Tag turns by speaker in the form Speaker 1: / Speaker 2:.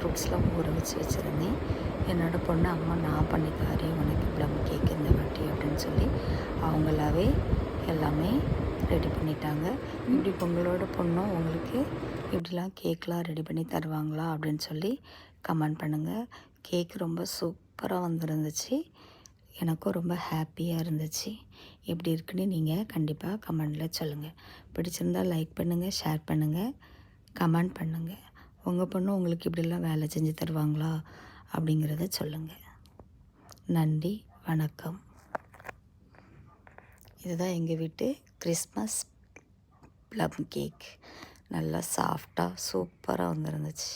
Speaker 1: ஃப்ரூட்ஸ்லாம் ஊற வச்சு வச்சுருந்தேன். என்னோடய பொண்ணு அம்மா நான் பண்ணி தரேன் உனக்கு ப்ளம் கேக் இந்த வாட்டி அப்படின்னு சொல்லி அவங்களாவே எல்லாமே ரெடி பண்ணிட்டாங்க. இப்படி பொங்கலோட பொண்ணும் உங்களுக்கு இப்படிலாம் கேக்லாம் ரெடி பண்ணி தருவாங்களா அப்படின்னு சொல்லி கமெண்ட் பண்ணுங்கள் கேக் ரொம்ப சூப்பராக வந்திருந்துச்சு. எனக்கும் ரொம்ப ஹாப்பியாக இருந்துச்சு. எப்படி இருக்குன்னு நீங்கள் கண்டிப்பாக கமெண்டில் சொல்லுங்கள் பிடிச்சிருந்தால் லைக் பண்ணுங்கள் ஷேர் பண்ணுங்கள் கமெண்ட் பண்ணுங்கள் உங்கள் பொண்ணு உங்களுக்கு இப்படிலாம் வேலை செஞ்சு தருவாங்களா அப்படிங்கிறத சொல்லுங்கள் நன்றி வணக்கம். இதுதான் எங்கள் வீட்டு கிறிஸ்மஸ் ப்ளம் கேக். நல்லா சாஃப்டாக சூப்பராக வந்துருந்துச்சு.